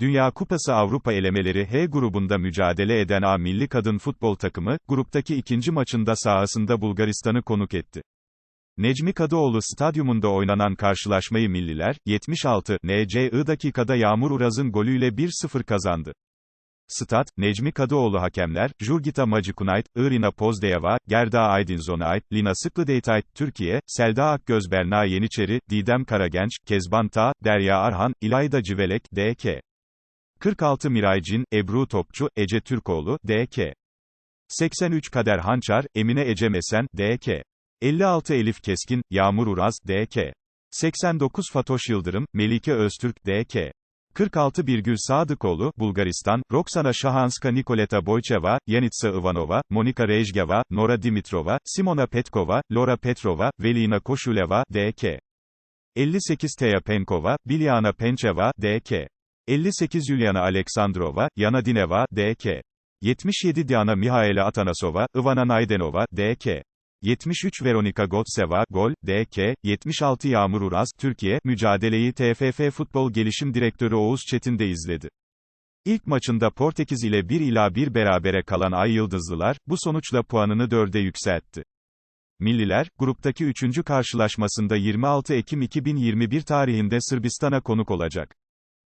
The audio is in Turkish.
Dünya Kupası Avrupa elemeleri H grubunda mücadele eden A milli kadın futbol takımı, gruptaki ikinci maçında sahasında Bulgaristan'ı konuk etti. Necmi Kadıoğlu stadyumunda oynanan karşılaşmayı milliler, 76 NCI dakikada Yağmur Uraz'ın golüyle 1-0 kazandı. Stat, Necmi Kadıoğlu hakemler, Jurgita Macikunayt, Irina Pozdeyeva, Gerda Aydinzonayt, Lina Sıklıdeytayt, Türkiye, Selda Akgöz Berna Yeniçeri, Didem Karagenç, Kezban Ta, Derya Arhan, İlayda Civelek, D.K. 46 Miray Cin, Ebru Topçu, Ece Türkoğlu, D.K. 83 Kader Hançar, Emine Ece Mesen, D.K. 56 Elif Keskin, Yağmur Uraz, D.K. 89 Fatoş Yıldırım, Melike Öztürk, D.K. 46 Birgül Sadıkoğlu, Bulgaristan, Roxana Şahanska Nikoleta Boycheva, Yanitsa Ivanova, Monika Rejgeva, Nora Dimitrova, Simona Petkova, Laura Petrova, Velina Koşuleva, D.K. 58 Teya Penkova, Bilyana Pencheva, D.K. 58 Yuliana Aleksandrova, Yana Dineva, D.K. 77 Diana Mihaela Atanasova, Ivana Naydenova, D.K. 73 Veronika Gotseva, gol, D.K. 76 Yağmur Uraz, Türkiye, mücadeleyi TFF Futbol Gelişim Direktörü Oğuz Çetin de izledi. İlk maçında Portekiz ile 1 ila 1 berabere kalan Ay Yıldızlılar, bu sonuçla puanını 4'e yükseltti. Milliler, gruptaki 3. karşılaşmasında 26 Ekim 2021 tarihinde Sırbistan'a konuk olacak.